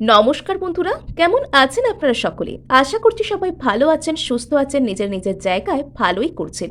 নমস্কার বন্ধুরা, কেমন আছেন আপনারা সকলে আশা করছি সবাই ভালো আছেন, সুস্থ আছেন, নিজের নিজের জায়গায় ভালোই করছেন।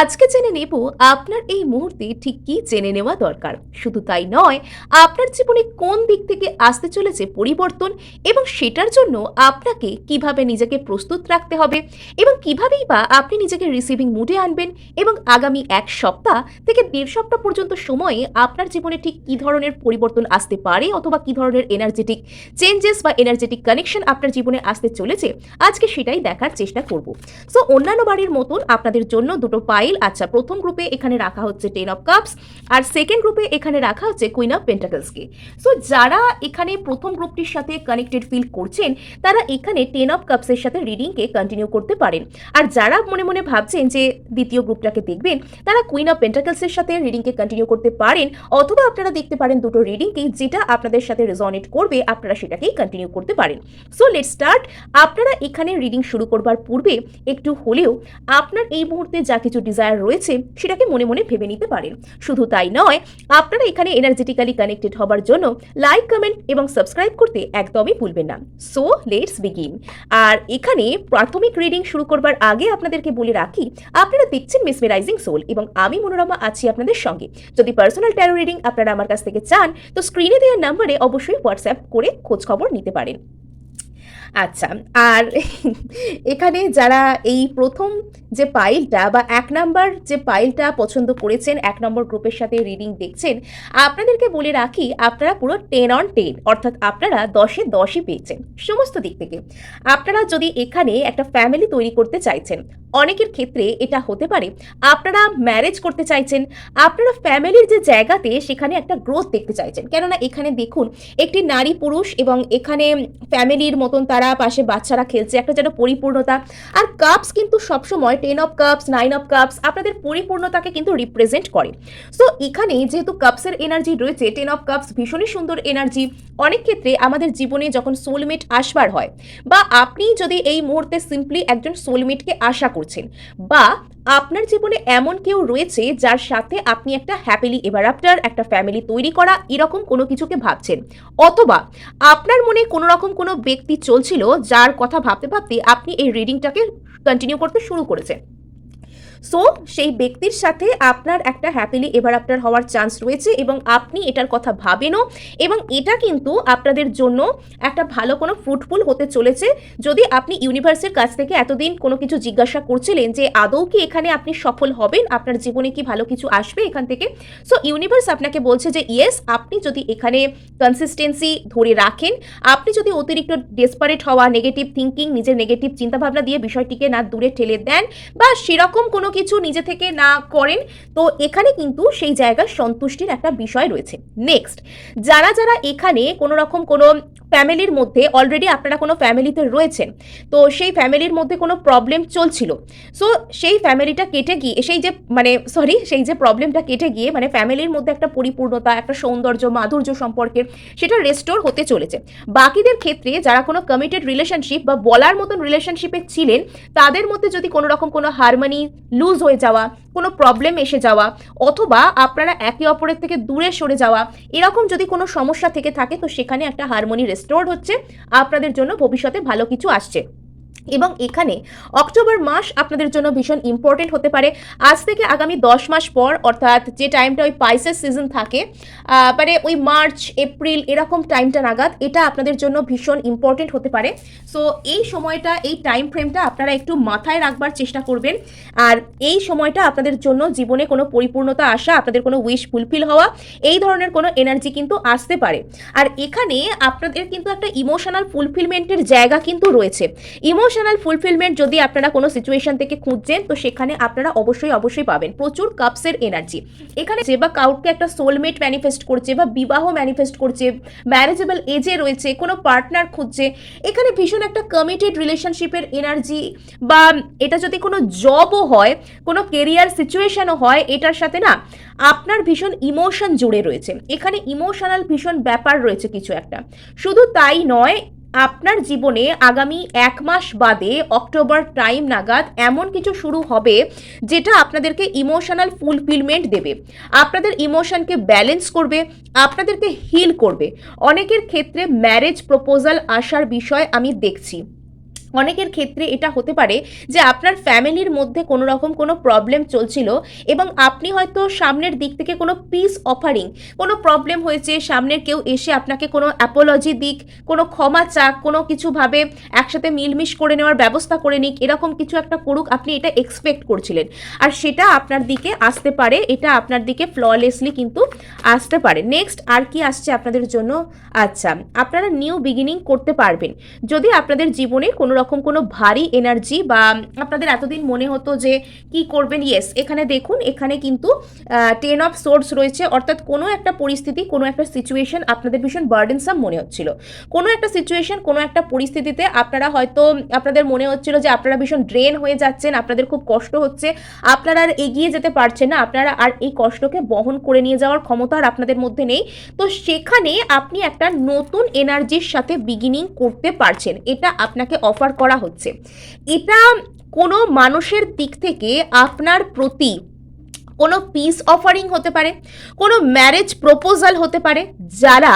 আজকে জেনে নেব আপনার এই মুহূর্তে ঠিক কি জেনে নেওয়া দরকার। শুধু তাই নয়, আপনার জীবনে কোন দিক থেকে আসতে চলেছে পরিবর্তন এবং সেটার জন্য আপনাকে কীভাবে নিজেকে প্রস্তুত রাখতে হবে এবং কিভাবেই বা আপনি নিজেকে রিসিভিং মুডে আনবেন এবং আগামী এক সপ্তাহ থেকে দেড় সপ্তাহ পর্যন্ত সময়ে আপনার জীবনে ঠিক কি ধরনের পরিবর্তন আসতে পারে অথবা কি ধরনের এনার্জেটিক চেঞ্জেস বা এনার্জেটিক কানেকশন আপনার জীবনে আসতে চলেছে, আজকে সেটাই দেখার চেষ্টা করব। সো অন্যান্য বাড়ির মতন আপনাদের জন্য দুটো পাইল আচ্ছা প্রথম গ্রুপে এখানে রাখা হচ্ছে টেন অফ কাপস আর সেকেন্ড গ্রুপে এখানে রাখা হচ্ছে কুইন অফ পেন্টাকলসকে সো যারা এখানে প্রথম গ্রুপটির সাথে কানেক্টেড ফিল করছেন, তারা এখানে টেন অফ কাপসের সাথে রিডিংকে কন্টিনিউ করতে পারেন। আর যারা মনে মনে ভাবছেন যে দ্বিতীয় গ্রুপটাকে দেখবেন, তারা কুইন অফ পেন্টাকলসের সাথে রিডিংকে কন্টিনিউ করতে পারেন, অথবা আপনারা দেখতে পারেন দুটো রিডিংকেই যেটা আপনাদের সাথে রেজনেট করবে, আপনারা সেটাকেই কন্টিনিউ করতে পারেন। সো লেট স্টার্ট আপনারা এখানে রিডিং শুরু করবার পূর্বে একটু হলেও আপনার এই মুহূর্তে যা কিছু ডিজায়ার রয়েছে, সেটাকে মনে মনে ভেবে নিতে পারেন। শুধু তাই নয়, আপনারা এখানে এনার্জেটিক্যালি কানেক্টেড হবার জন্য লাইক কমেন্ট এবং সাবস্ক্রাইব করতে একদমই ভুলবেন না। সো লেটস বিগিন আর এখানে প্রাথমিক রিডিং শুরু করবার আগে আপনাদেরকে বলে রাখি, আপনারা দেখছেন মিসমেরাইজিং সোল এবং আমি মনোরমা আছি আপনাদের সঙ্গে। যদি পার্সোনাল ট্যারো রিডিং আপনারা আমার কাছ থেকে চান, তো স্ক্রিনে দেওয়ার নাম্বারে অবশ্যই হোয়াটসঅ্যাপ করে খোঁজ খবর নিতে পারেন। আচ্ছা আর এখানে যারা এই প্রথম যে পাইলটা বা এক নাম্বার যে পাইলটা পছন্দ করেছেন, এক নম্বর গ্রুপের সাথে রিডিং দেখছেন, আপনাদেরকে বলে রাখি, আপনারা পুরো টেন অন টেন, অর্থাৎ আপনারা দশে দশই পেয়েছেন, সমস্ত দিক থেকে। আপনারা যদি এখানে একটা ফ্যামিলি তৈরি করতে চাইছেন, অনেকের ক্ষেত্রে এটা হতে পারে, আপনারা ম্যারেজ করতে চাইছেন, আপনারা ফ্যামিলির যে জায়গাতে সেখানে একটা গ্রোথ দেখতে চাইছেন, কেননা এখানে দেখুন, একটি নারী পুরুষ এবং এখানে ফ্যামিলির মতন তারা পাশে বাচ্চারা খেলছে। একটা যেন পরিপূর্ণতা। আর কাপস কিন্তু সবসময় ten of cups nine of cups আপনাদের পরিপূর্ণতাকে কিন্তু রিপ্রেজেন্ট করে। সো এখানে যেহেতু কাপসের এনার্জি রয়েছে টেন অফ কাপস ভীষণই সুন্দর এনার্জি অনেক ক্ষেত্রে আমাদের জীবনে যখন সোলমেট আসবার হয়, বা আপনি যদি এই মুহূর্তে সিম্পলি একজন সোলমেটকে আশা করছেন, বা আপনার জীবনে এমন কেউ রয়েছে যার সাথে আপনি একটা হ্যাপিলি এভার আফটার একটা ফ্যামিলি তৈরি করা, এরকম কোনো কিছুকে ভাবছেন? অথবা আপনার মনে কোনো রকম কোনো ব্যক্তি চলছিল যার কথা ভাবতে ভাবতে আপনি এই রিডিংটাকে কন্টিনিউ করতে শুরু করেছেন? সো সেই ব্যক্তির সাথে আপনার একটা হ্যাপিলি এভার আফটার হওয়ার চান্স রয়েছে এবং আপনি এটার কথা ভাবেনও এবং এটা কিন্তু আপনাদের জন্য একটা ভালো কোনো ফ্রুটফুল হতে চলেছে। যদি আপনি ইউনিভার্সের কাছ থেকে এতদিন কোনো কিছু জিজ্ঞাসা করছিলেন যে আদৌ কি এখানে আপনি সফল হবেন, আপনার জীবনে কি ভালো কিছু আসবে এখান থেকে? সো ইউনিভার্স আপনাকে বলছে যে ইয়েস আপনি যদি এখানে কনসিস্টেন্সি ধরে রাখেন, আপনি যদি অতিরিক্ত ডেসপারেট হওয়া নেগেটিভ থিঙ্কিং নিজের নেগেটিভ চিন্তাভাবনা দিয়ে বিষয়টিকে না দূরে ঠেলে দেন বা সেরকম কোনো কিছু নিজে থেকে না করেন, তো এখানে কিন্তু সেই জায়গার সন্তুষ্টির একটা বিষয় রয়েছে। নেক্সট যারা যারা এখানে কোনো রকম কোনো ফ্যামিলির মধ্যে অলরেডি আপনারা কোনো ফ্যামিলিতে রয়েছেন। তো সেই ফ্যামিলির মধ্যে কোনো প্রবলেম চলছিল। সো সেই ফ্যামিলিটা কেটে গিয়ে, সেই যে মানে সরি সেই যে প্রবলেমটা কেটে গিয়ে মানে ফ্যামিলির মধ্যে একটা পরিপূর্ণতা, একটা সৌন্দর্য, মাধুর্য সম্পর্কের সেটা রেস্টোর হতে চলেছে। বাকিদের ক্ষেত্রে যারা কোনো কমিটেড রিলেশনশিপ বা বলার মতন রিলেশনশিপে ছিলেন, তাদের মধ্যে যদি কোনো রকম কোনো হারমোনি লুজ হয়ে যাওয়া কোনো প্রবলেম এসে যাওয়া অথবা আপনারা একে অপরের থেকে দূরে সরে যাওয়া, এরকম যদি কোনো সমস্যা থেকে থাকে, তো সেখানে একটা হারমোনি রেস্টোর হচ্ছে। আপনাদের জন্য ভবিষ্যতে ভালো কিছু আসছে। এবং এখানে অক্টোবর মাস আপনাদের জন্য ভীষণ ইম্পর্টেন্ট হতে পারে। আজ থেকে আগামী দশ মাস পর, অর্থাৎ যে টাইমটা ওই পাইসেস সিজন থাকে মানে ওই মার্চ এপ্রিল এরকম টাইমটা নাগাদ, এটা আপনাদের জন্য ভীষণ ইম্পর্টেন্ট হতে পারে। সো এই সময়টা, এই টাইম ফ্রেমটা আপনারা একটু মাথায় রাখবার চেষ্টা করবেন। আর এই সময়টা আপনাদের জন্য জীবনে কোনো পরিপূর্ণতা আসা, আপনাদের কোনো উইশ ফুলফিল হওয়া, এই ধরনের কোনো এনার্জি কিন্তু আসতে পারে। আর এখানে আপনাদের কিন্তু একটা ইমোশনাল ফুলফিলমেন্টের জায়গা কিন্তু রয়েছে। ইমোশনাল ফুলফিলমেন্ট যদি আপনারা কোনো সিচুয়েশন থেকে খুঁজছেন, তো সেখানে আপনারা অবশ্যই অবশ্যই পাবেন। প্রচুর কাপসের এনার্জি এখানে যে বা কাউকে একটা সোলমেট ম্যানিফেস্ট করছে বা বিবাহ ম্যানিফেস্ট করছে ম্যারেজেবল এজে রয়েছে, কোনো পার্টনার খুঁজছে, এখানে ভীষণ একটা কমিটেড রিলেশনশিপের এনার্জি বা এটা যদি কোনো জবও হয়, কোনো কেরিয়ার সিচুয়েশনও হয়, এটার সাথে না আপনার ভীষণ ইমোশন জুড়ে রয়েছে। এখানে ইমোশনাল ভীষণ ব্যাপার রয়েছে কিছু একটা। শুধু তাই নয় আপনার জীবনে আগামী এক মাস বাদে অক্টোবর টাইম নাগাদ এমন কিছু শুরু হবে যেটা আপনাদেরকে ইমোশনাল ফুলফিলমেন্ট দেবে। আপনাদের ইমোশনকে ব্যালেন্স করবে, আপনাদেরকে হিল করবে। অনেকের ক্ষেত্রে ম্যারেজ প্রপোজাল আসার বিষয় আমি দেখছি। অনেকের ক্ষেত্রে এটা হতে পারে যে আপনার ফ্যামিলির মধ্যে কোনো রকম কোনো প্রবলেম চলছিল এবং আপনি হয়তো সামনের দিক থেকে কোনো পিস অফারিং কোনো প্রবলেম হয়েছে, সামনের কেউ এসে আপনাকে কোনো অ্যাপোলজি দিক, কোনো ক্ষমা চাক, কোনো কিছুভাবে একসাথে মিলমিশ করে নেওয়ার ব্যবস্থা করে নিক, এরকম কিছু একটা করুক, আপনি এটা এক্সপেক্ট করছিলেন। আর সেটা আপনার দিকে আসতে পারে, এটা আপনার দিকে ফ্ললেসলি কিন্তু আসতে পারে। নেক্সট আর কি আসছে আপনাদের জন্য? আচ্ছা আপনারা নিউ বিগিনিং করতে পারবেন। যদি আপনাদের জীবনে কোনো রকম কোনো ভারী এনার্জি বা আপনাদের এতদিন মনে হতো যে কি করবেন? ইয়েস এখানে দেখুন, এখানে কিন্তু টেন অফ সোর্স রয়েছে। অর্থাৎ কোনো একটা পরিস্থিতি, কোনো একটা সিচুয়েশন আপনাদের ভীষণ বার্ডেনসাম মনে হচ্ছিল। কোনো একটা সিচুয়েশন কোনো একটা পরিস্থিতিতে আপনারা হয়তো, আপনাদের মনে হচ্ছিল যে আপনারা ভীষণ ড্রেন হয়ে যাচ্ছেন, আপনাদের খুব কষ্ট হচ্ছে। আপনারা আর এগিয়ে যেতে পারছেন না। আপনারা আর এই কষ্টকে বহন করে নিয়ে যাওয়ার ক্ষমতা আর আপনাদের মধ্যে নেই। তো সেখানে আপনি একটা নতুন এনার্জির সাথে বিগিনিং করতে পারছেন। এটা আপনাকে অফার করা হচ্ছে। এটা কোনো মানুষের দিক থেকে আপনার প্রতি কোনো পিস অফারিং হতে পারে, কোনো ম্যারেজ প্রপোজাল হতে পারে, যারা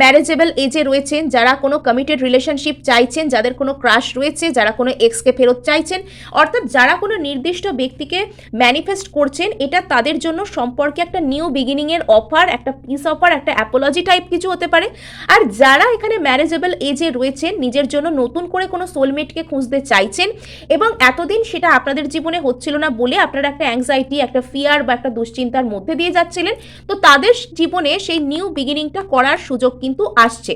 ম্যারেজেবল এজে রয়েছেন, যারা কোনো কমিটেড রিলেশনশিপ চাইছেন, যাদের কোনো ক্রাশ রয়েছে, যারা কোনো এক্সকে ফেরত চাইছেন, অর্থাৎ যারা কোনো নির্দিষ্ট ব্যক্তিকে ম্যানিফেস্ট করছেন, এটা তাদের জন্য সম্পর্কে একটা নিউ বিগিনিংয়ের অফার একটা পিস অফার একটা অ্যাপোলজি টাইপ কিছু হতে পারে। আর যারা এখানে ম্যারেজেবল এজে রয়েছেন, নিজের জন্য নতুন করে কোনো সোলমেটকে খুঁজতে চাইছেন, এবং এতদিন সেটা আপনাদের জীবনে হচ্ছিল না বলে আপনারা একটা অ্যাংজাইটি একটা ফিয়ার বা একটা দুশ্চিন্তার মধ্যে দিয়ে যাচ্ছিলেন, তো তাদের জীবনে সেই নিউ বিগিনিংটা করার সুযোগ কিন্তু আসছে।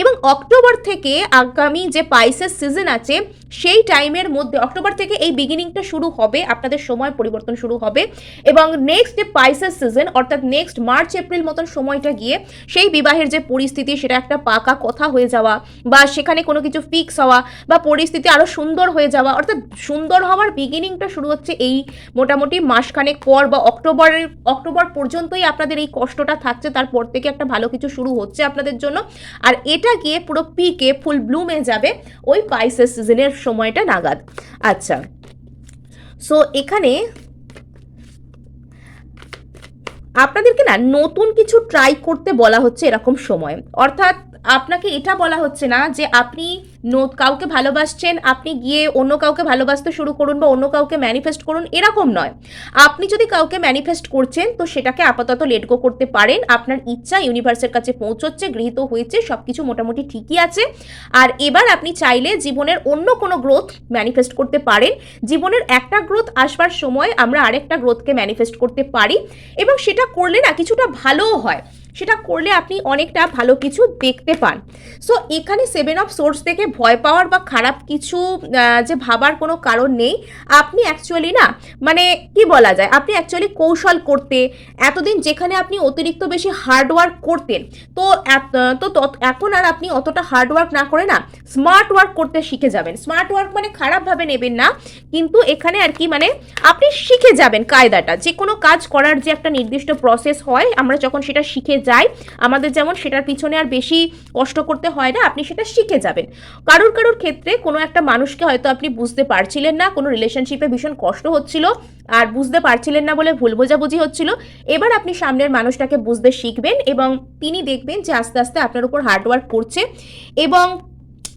এবং অক্টোবর থেকে আগামী যে পাইসের সিজন আছে সেই টাইমের মধ্যে অক্টোবর থেকে এই বিগিনিংটা শুরু হবে, আপনাদের সময় পরিবর্তন শুরু হবে এবং নেক্সট যে পাইসেস সিজন অর্থাৎ নেক্সট মার্চ এপ্রিল মতন সময়টা গিয়ে সেই বিবাহের যে পরিস্থিতি, সেটা একটা পাকা কথা হয়ে যাওয়া বা সেখানে কোনো কিছু ফিক্স হওয়া বা পরিস্থিতি আরও সুন্দর হয়ে যাওয়া, অর্থাৎ সুন্দর হওয়ার বিগিনিংটা শুরু হচ্ছে এই মোটামুটি মাসখানেক পর বা অক্টোবরের অক্টোবর পর্যন্তই আপনাদের এই কষ্টটা থাকছে, তারপর থেকে একটা ভালো কিছু শুরু হচ্ছে আপনাদের জন্য। আর এটা গিয়ে পুরো পিকে ফুল ব্লুমে যাবে ওই পাইসেস সিজনের সময়টা নাগাদ। আচ্ছা। সো এখানে আপনাদেরকে না নতুন কিছু ট্রাই করতে বলা হচ্ছে এরকম সময়। অর্থাৎ আপনাকে এটা বলা হচ্ছে না যে আপনি কাউকে ভালোবাসছেন, আপনি গিয়ে অন্য কাউকে ভালোবাসতে শুরু করুন বা অন্য কাউকে ম্যানিফেস্ট করুন, এরকম নয়। আপনি যদি কাউকে ম্যানিফেস্ট করছেন, তো সেটাকে আপাতত লেট গো করতে পারেন। আপনার ইচ্ছা ইউনিভার্সের কাছে পৌঁছচ্ছে, গৃহীত হয়েছে সব কিছু মোটামুটি ঠিকই আছে। আর এবার আপনি চাইলে জীবনের অন্য কোনো গ্রোথ ম্যানিফেস্ট করতে পারেন। জীবনের একটা গ্রোথ আসবার সময় আমরা আরেকটা গ্রোথকে ম্যানিফেস্ট করতে পারি। এবং সেটা করলে না কিছুটা ভালোও হয়। সেটা করলে আপনি অনেকটা ভালো কিছু দেখতে পান। সো এখানে সেভেন অফ সোর্স থেকে ভয় পাওয়ার বা খারাপ কিছু যে ভাবার কোনো কারণ নেই। আপনি অ্যাকচুয়ালি না মানে কি বলা যায়? আপনি অ্যাকচুয়ালি কৌশল করতে, এতদিন যেখানে আপনি অতিরিক্ত বেশি হার্ড ওয়ার্ক করতেন, তো তো এখন আর আপনি অতটা হার্ড ওয়ার্ক না করে না স্মার্ট ওয়ার্ক করতে শিখে যাবেন। স্মার্ট ওয়ার্ক মানে খারাপভাবে নেবেন না, কিন্তু এখানে আর কি মানে আপনি শিখে যাবেন কায়দাটা। যে কোনো কাজ করার যে একটা নির্দিষ্ট প্রসেস হয়, আমরা যখন সেটা শিখে যাই আমাদের যেমন সেটার পিছনে আর বেশি কষ্ট করতে হয় না, আপনি সেটা শিখে যাবেন। কারোর কারোর ক্ষেত্রে কোনো একটা মানুষকে হয়তো আপনি বুঝতে পারছিলেন না, কোনো রিলেশনশিপে ভীষণ কষ্ট হচ্ছিল আর বুঝতে পারছিলেন না বলে ভুল বোঝাবুঝি হচ্ছিল, এবার আপনি সামনের মানুষটাকে বুঝতে শিখবেন এবং তিনি দেখবেন যে আস্তে আস্তে আপনার উপর হার্ডওয়ার্ক করছে এবং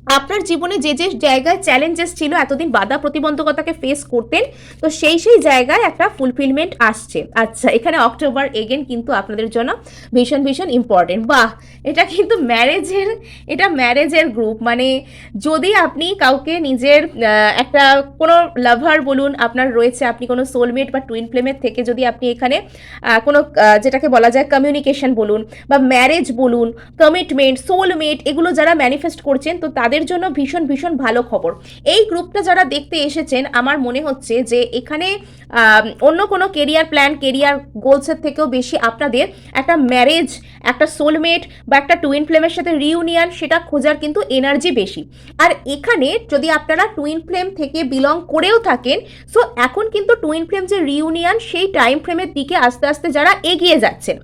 আপনার জীবনে যে যে জায়গায় চ্যালেঞ্জেস ছিল, এতদিন বাধা প্রতিবন্ধকতাকে ফেস করতেন, তো সেই সেই জায়গায় একটা ফুলফিলমেন্ট আসছে। আচ্ছা এখানে অক্টোবর এগেন কিন্তু আপনাদের জন্য ভীষণ ভীষণ ইম্পর্টেন্ট বাহ! এটা কিন্তু ম্যারেজের এটা ম্যারেজের গ্রুপ মানে যদি আপনি কাউকে নিজের একটা কোনো লাভার বলুন, আপনার রয়েছে, আপনি কোনো সোলমেট বা টুইন ফ্লেমের থেকে যদি আপনি এখানে কোনো যেটাকে বলা যায় কমিউনিকেশন বলুন বা ম্যারেজ বলুন কমিটমেন্ট সোলমেট এগুলো যারা ম্যানিফেস্ট করছেন, তো তাদের তাদের জন্য ভীষণ ভীষণ ভালো খবর। এই গ্রুপটা যারা দেখতে এসেছেন, আমার মনে হচ্ছে যে এখানে অন্য কোনো কেরিয়ার প্ল্যান কেরিয়ার গোলসের থেকেও বেশি আপনাদের একটা ম্যারেজ একটা সোলমেট বা একটা টুইন ফ্লেমের সাথে রিউনিয়ন সেটা খোঁজার কিন্তু এনার্জি বেশি। আর এখানে যদি আপনারা টুইন ফ্লেম থেকে বিলং করেও থাকেন সো এখন কিন্তু টুইন ফ্লেম যে রিউনিয়ন সেই টাইম ফ্রেমের দিকে আস্তে আস্তে যারা এগিয়ে যাচ্ছেন,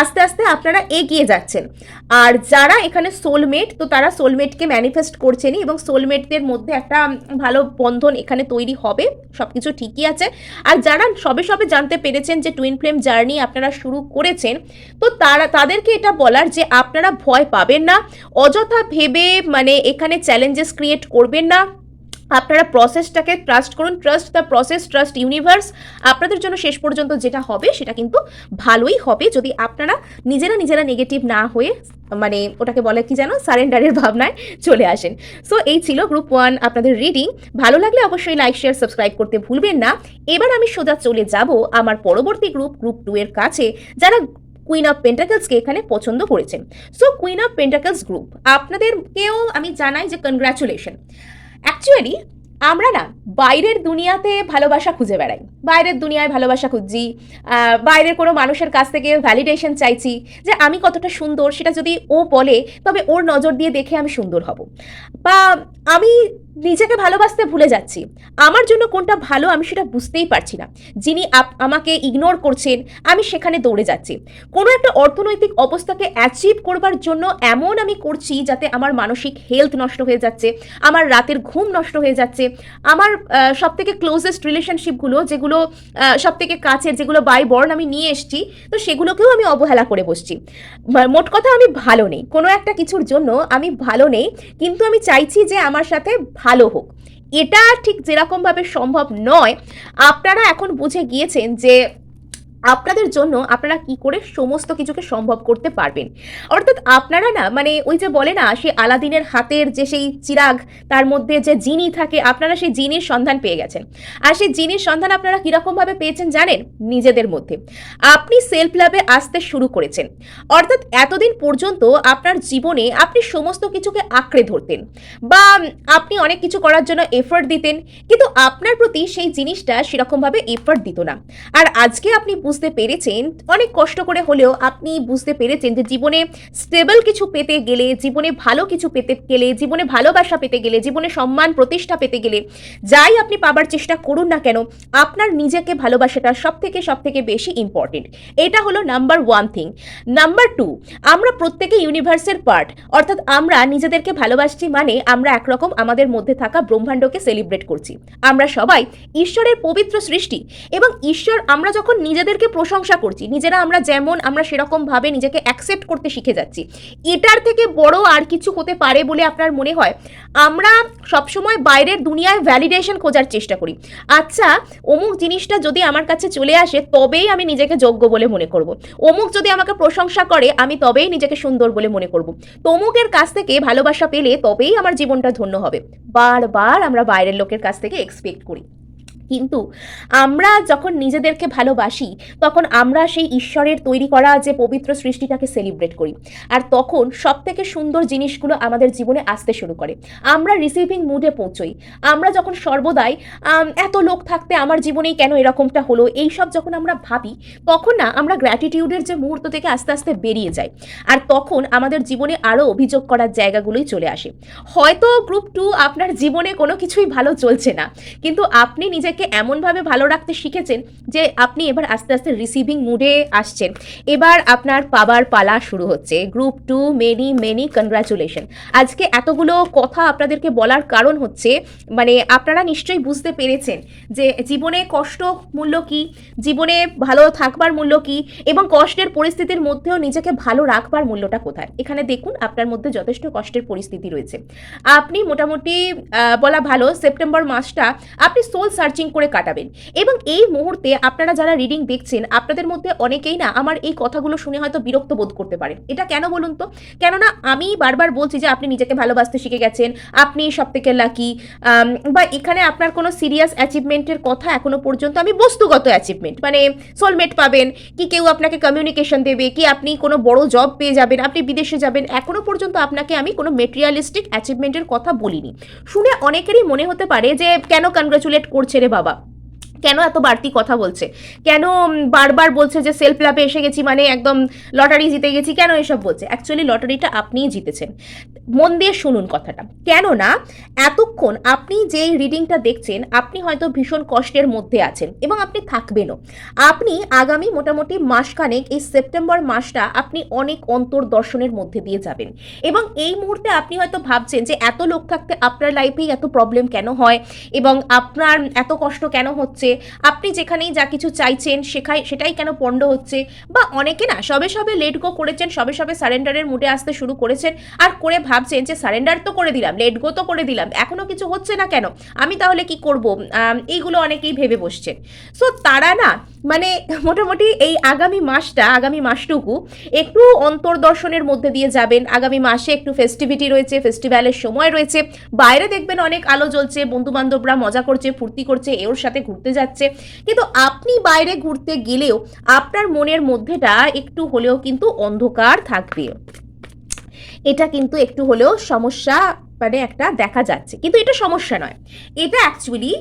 আস্তে আস্তে আপনারা এগিয়ে যাচ্ছেন। আর যারা এখানে সোলমেট তো তারা সোলমেটকে ম্যানিফেস্ট করছেনই এবং সোলমেটদের মধ্যে একটা ভালো বন্ধন এখানে তৈরি হবে সব কিছু ঠিকই আছে। আর যারা সবে সবে জানতে পেরেছেন যে টুইন ফ্লেম জার্নি আপনারা শুরু করেছেন, তো তারা, তাদেরকে এটা বলার যে আপনারা ভয় পাবেন না, অযথা ভেবে মানে এখানে চ্যালেঞ্জেস ক্রিয়েট করবেন না। আপনারা প্রসেসটাকে ট্রাস্ট করুন trust the process trust universe আপনাদের জন্য শেষ পর্যন্ত যেটা হবে, সেটা কিন্তু ভালোই হবে যদি আপনারা নিজেরা নিজেরা নেগেটিভ না হয়ে মানে ওটাকে বলে কি জানো সারেন্ডারের ভাবনায় চলে আসেন। সো এই ছিল গ্রুপ ওয়ান আপনাদের রিডিং ভালো লাগলে অবশ্যই লাইক শেয়ার সাবস্ক্রাইব করতে ভুলবেন না। এবার আমি সোজা চলে যাব আমার পরবর্তী গ্রুপ গ্রুপ টু এর কাছে, যারা কুইন অফ পেন্টাকলসকে এখানে পছন্দ করেছেন। So queen of pentacles group আপনাদেরকেও আমি জানাই যে কনগ্রাচুলেশন অ্যাকচুয়ালি আমরা না বাইরের দুনিয়াতে ভালোবাসা খুঁজে বেড়াই। বাইরের দুনিয়ায় ভালোবাসা খুঁজছি বাইরের কোনো মানুষের কাছ থেকে ভ্যালিডেশন চাইছি যে আমি কতটা সুন্দর, সেটা যদি ও বলে, তবে ওর নজর দিয়ে দেখে আমি সুন্দর হব। বা আমি নিজেকে ভালোবাসতে ভুলে যাচ্ছি। আমার জন্য কোনটা ভালো আমি সেটা বুঝতেই পারছি না। যিনি আমাকে ইগনোর করছেন, আমি সেখানে দৌড়ে যাচ্ছি। কোনো একটা অর্থনৈতিক অবস্থাকে অ্যাচিভ করবার জন্য এমন আমি করছি যাতে আমার মানসিক হেলথ নষ্ট হয়ে যাচ্ছে, আমার রাতের ঘুম নষ্ট হয়ে যাচ্ছে, আমার সব থেকে ক্লোজেস্ট রিলেশনশিপগুলো যেগুলো সব থেকে কাছের যেগুলো বাই বর্ন আমি নিয়ে এসেছি, তো সেগুলোকেও আমি অবহেলা করে বসছি। মোট কথা আমি ভালো নেই। কোনো একটা কিছুর জন্য আমি ভালো নেই, কিন্তু আমি চাইছি যে আমার সাথে ভালো হোক। এটা ঠিক যেরকমভাবে সম্ভব নয় আপনারা এখন বুঝে গিয়েছেন যে আপনাদের জন্য আপনারা কি করে সমস্ত কিছুকে সম্ভব করতে পারবেন? অর্থাৎ আপনারা না মানে ওই যে বলে না, সে আলাদিনের হাতের যে সেই চিরাগ, তার মধ্যে যে জিনি থাকে, আপনারা সেই জিনির সন্ধান পেয়ে গেছেন। আর সেই জিনির সন্ধান আপনারা কীরকমভাবে পেয়েছেন জানেন? নিজেদের মধ্যে। আপনি সেলফ লাভে আসতে শুরু করেছেন। অর্থাৎ এতদিন পর্যন্ত আপনার জীবনে আপনি সমস্ত কিছুকে আঁকড়ে ধরতেন বা আপনি অনেক কিছু করার জন্য এফর্ট দিতেন, কিন্তু আপনার প্রতি সেই জিনিসটা সেরকমভাবে এফর্ট দিত না। আর আজকে আপনি বুঝতে পেরেছেন। অনেক কষ্ট করে হলেও আপনি বুঝতে পেরেছেন যে জীবনে স্টেবল কিছু পেতে গেলে, জীবনে ভালো কিছু পেতে গেলে, জীবনে ভালোবাসা পেতে গেলে, জীবনে সম্মান, প্রতিষ্ঠা পেতে গেলে, যাই আপনি পাবার চেষ্টা করুন না কেন, আপনার নিজেকে ভালোবাসাটা সব থেকে সব থেকে বেশি ইম্পর্টেন্ট এটা হলো number one thing number two আমরা প্রত্যেকে ইউনিভার্সের পার্ট অর্থাৎ আমরা নিজেদেরকে ভালোবাসছি মানে আমরা একরকম আমাদের মধ্যে থাকা ব্রহ্মাণ্ডকে সেলিব্রেট করছি। আমরা সবাই ঈশ্বরের পবিত্র সৃষ্টি এবং ঈশ্বর আমরা যখন নিজেদেরকে প্রশংসা করছি। নিজেরা আমরা যেমন আমরা সেরকম ভাবে নিজেকে অ্যাকসেপ্ট করতে শিখে যাচ্ছি। এটার থেকে বড় আর কিছু হতে পারে বলে আপনার মনে হয়? আমরা সবসময় বাইরের দুনিয়ায় ভ্যালিডেশন খোঁজার চেষ্টা করি। আচ্ছা অমুক জিনিসটা যদি আমার কাছে চলে আসে, তবেই আমি নিজেকে যোগ্য বলে মনে করব। অমুক যদি আমাকে প্রশংসা করে, আমি তবেই নিজেকে সুন্দর বলে মনে করব। তমুকের কাছ থেকে ভালোবাসা পেলে তবেই আমার জীবনটা ধন্য হবে। বারবার আমরা বাইরের লোকের কাছ থেকে এক্সপেক্ট করি। কিন্তু আমরা যখন নিজেদেরকে ভালোবাসি, তখন আমরা সেই ঈশ্বরের তৈরি করা যে পবিত্র সৃষ্টিটাকে সেলিব্রেট করি। আর তখন সব থেকে সুন্দর জিনিসগুলো আমাদের জীবনে আসতে শুরু করে। আমরা রিসিভিং মুডে পৌঁছই। আমরা যখন সর্বদাই এত লোক থাকতে আমার জীবনেই কেন এরকমটা হলো এই সব যখন আমরা ভাবি, তখন না আমরা গ্র্যাটিটিউডের যে মুহূর্ত থেকে আস্তে আস্তে বেরিয়ে যাই। আর তখন আমাদের জীবনে আরও অভিযোগ করার জায়গাগুলোই চলে আসে। হয়তো গ্রুপ টু আপনার জীবনে কোনো কিছুই ভালো চলছে না, কিন্তু আপনি নিজেকে এমনভাবে ভালো রাখতে শিখেছেন যে আপনি এবার আস্তে আস্তে রিসিভিং মুডে আসছেন। এবার আপনার পাবার পালা শুরু হচ্ছে। Group two many many congratulation আজকে এতগুলো কথা আপনাদেরকে বলার কারণ হচ্ছে মানে আপনারা নিশ্চয়ই বুঝতে পেরেছেন যে জীবনে কষ্ট মূল্য কি, জীবনে ভালো থাকবার মূল্য কি, এবং কষ্টের পরিস্থিতির মধ্যেও নিজেকে ভালো রাখবার মূল্যটা কোথায়? এখানে দেখুন, আপনার মধ্যে যথেষ্ট কষ্টের পরিস্থিতি রয়েছে। আপনি মোটামুটি বলা ভালো সেপ্টেম্বর মাসটা আপনি সোল সার্চিং করে কাটাবেন। এবং এই মুহূর্তে আপনারা যারা রিডিং দেখছেন, আপনাদের মধ্যে অনেকেই না আমার এই কথাগুলো শুনে হয়তো বিরক্ত বোধ করতে পারেন। এটা কেন বলুন তো? কেননা আমি বারবার বলছি যে আপনি নিজেকে ভালোবাসতে শিখে গেছেন, আপনি সব থেকে লাকি বা এখানে আপনার কোনো সিরিয়াস অ্যাচিভমেন্টের কথা এখনও পর্যন্ত আমি বস্তুগত অ্যাচিভমেন্ট মানে সোলমেট পাবেন, কি কেউ আপনাকে কমিউনিকেশন দেবে, কি আপনি কোনো বড় জব পেয়ে যাবেন, আপনি বিদেশে যাবেন, এখনও পর্যন্ত আপনাকে আমি কোনো মেটেরিয়ালিস্টিক অ্যাচিভমেন্টের কথা বলিনি। শুনে অনেকেরই মনে হতে পারে যে কেন কনগ্রাচুলেট করছে রে বাবা কেন এত বাড়তি কথা বলছে? কেন বারবার বলছে যে সেলফ লাভে এসে গেছি মানে একদম লটারি জিতে গেছি, কেন এসব বলছে? অ্যাকচুয়ালি লটারিটা আপনিই জিতেছেন। মন দিয়ে শুনুন কথাটা। কেননা, এতক্ষণ আপনি যেই রিডিংটা দেখছেন, আপনি হয়তো ভীষণ কষ্টের মধ্যে আছেন এবং আপনি থাকবেনও। আপনি আগামী মোটামুটি মাসখানেক, এই সেপ্টেম্বর মাসটা আপনি অনেক অন্তর্দর্শনের মধ্যে দিয়ে যাবেন। এবং এই মুহূর্তে আপনি হয়তো ভাবছেন যে এত লোক থাকতে আপনার লাইফেই এত প্রবলেম কেন হয়? এবং আপনার এত কষ্ট কেন হচ্ছে? আপনি যেখানেই যা কিছু চাইছেন শেখাই সেটাই কেন পণ্ড হচ্ছে? বা অনেকে না, সবে সবে লেট গো করেছেন, সবে সবে সারেন্ডারের মুডে আসতে শুরু করেছেন আর করে ভাবছেন যে সারেন্ডার তো করে দিলাম লেট গো তো করে দিলাম এখনও কিছু হচ্ছে না কেন? আমি তাহলে কি করব? এইগুলো অনেকেই ভেবে বসছেন। সো তারা না মানে মোটামুটি এই আগামী মাসটা, আগামী মাসটুকু একটু অন্তর্দর্শনের মধ্যে দিয়ে যাবেন। আগামী মাসে একটু ফেস্টিভিটি রয়েছে ফেস্টিভ্যালের সময় রয়েছে। বাইরে দেখবেন অনেক আলো জ্বলছে বন্ধু বান্ধবরা মজা করছে, ফুর্তি করছে এর সাথে ঘুরতে যাচ্ছে। কিন্তু আপনি বাইরে ঘুরতে গেলেও আপনার মনের মধ্যেটা একটু হলেও কিন্তু অন্ধকার থাকবে। এটা কিন্তু একটু হলেও সমস্যা মানে একটা দেখা যাচ্ছে। কিন্তু এটা সমস্যা নয়। এটা অ্যাকচুয়ালি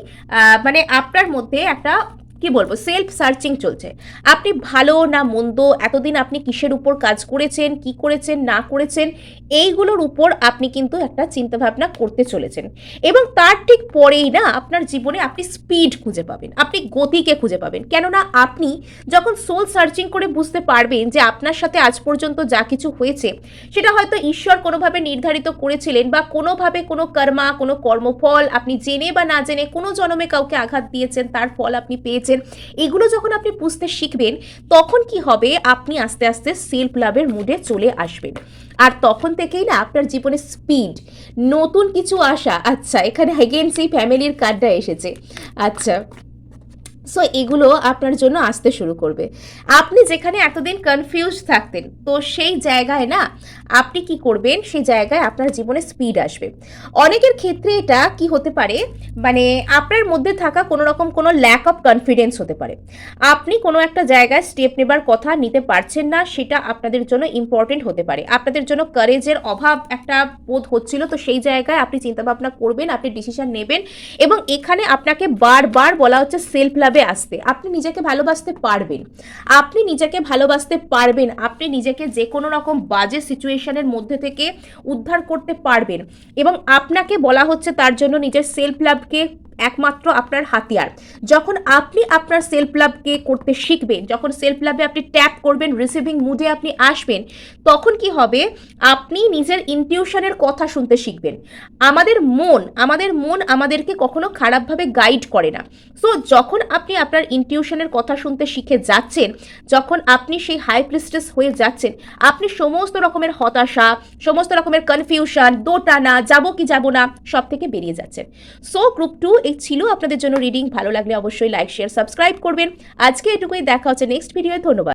মানে আপনার মধ্যে একটা কি বলব সেলফ সার্চিং চলছে। আপনি ভালো না মন্দ, এতদিন আপনি কিসের উপর কাজ করেছেন, কি করেছেন, না করেছেন, এইগুলোর উপর আপনি কিন্তু একটা চিন্তাভাবনা করতে চলেছেন। এবং তার ঠিক পরেই না আপনার জীবনে আপনি স্পিড খুঁজে পাবেন, আপনি গতিকে খুঁজে পাবেন। কেননা আপনি যখন সোল সার্চিং করে বুঝতে পারবেন যে আপনার সাথে আজ পর্যন্ত যা কিছু হয়েছে, সেটা হয়তো ঈশ্বর কোনোভাবে নির্ধারিত করেছিলেন বা কোনোভাবে কোনো কর্মা, কোনো কর্মফল আপনি জেনে বা না জেনে কোনো জন্মে কাউকে আঘাত দিয়েছেন, তার ফল আপনি পেয়েছেন। এগুলো যখন আপনি বুঝতে শিখবেন, তখন কি হবে? আপনি আস্তে আস্তে সেলফ লাভের মুডে চলে আসবেন। আর তখন থেকেই না আপনার জীবনে স্পিড নতুন কিছু আসা। আচ্ছা এখানে হেগেন সেই ফ্যামিলির কার্ডটা এসেছে। আচ্ছা। সো এগুলো আপনার জন্য আসতে শুরু করবে। আপনি যেখানে এতদিন কনফিউজ থাকতেন, তো সেই জায়গায় না আপনি কি করবেন? সেই জায়গায় আপনার জীবনে স্পিড আসবে। অনেকের ক্ষেত্রে এটা কি হতে পারে? মানে আপনার মধ্যে থাকা কোনো রকম কোনো ল্যাক অফ কনফিডেন্স হতে পারে। আপনি কোনো একটা জায়গায় স্টেপ নেবার কথা নিতে পারছেন না, সেটা আপনাদের জন্য ইম্পর্টেন্ট হতে পারে। আপনাদের জন্য কারেজের অভাব একটা বোধ হচ্ছিল, তো সেই জায়গায় আপনি চিন্তাভাবনা করবেন, আপনি ডিসিশন নেবেন এবং এখানে আপনাকে বারবার বলা হচ্ছে সেলফ লাভে আসতে, আপনি নিজেকে ভালোবাসতে পারবেন। আপনি নিজেকে ভালোবাসতে পারবেন, আপনি নিজেকে যে কোনো রকম বাজে সিচুয়েশনের মধ্যে থেকে উদ্ধার করতে পারবেন এবং আপনাকে বলা হচ্ছে তার জন্য নিজের সেলফ লাভকে একমাত্র আপনার হাতিয়ার। যখন আপনি আপনার সেলফ লাভকে করতে শিখবেন, যখন সেলফ লাভে আপনি ট্যাপ করবেন রিসিভিং মুডে আপনি আসবেন, তখন কি হবে? আপনি নিজের ইনটিউশনের কথা শুনতে শিখবেন। আমাদের মন আমাদের মন আমাদেরকে কখনো খারাপভাবে গাইড করে না। সো যখন আপনি আপনার ইনটিউশনের কথা শুনতে শিখে যাচ্ছেন, যখন আপনি সেই হাই প্রিস্টেস হয়ে যাচ্ছেন, আপনি সমস্ত রকমের হতাশা, সমস্ত রকমের কনফিউশন দোটানা, যাব কি যাব না, সব থেকে বেরিয়ে যাচ্ছেন। সো গ্রুপ টু এই ছিল, আপনাদের জন্য রিডিং ভালো লাগলে অবশ্যই লাইক শেয়ার সাবস্ক্রাইব করবেন। আজকে এটুকুই, দেখা হচ্ছে নেক্সট ভিডিওয়ে ধন্যবাদ।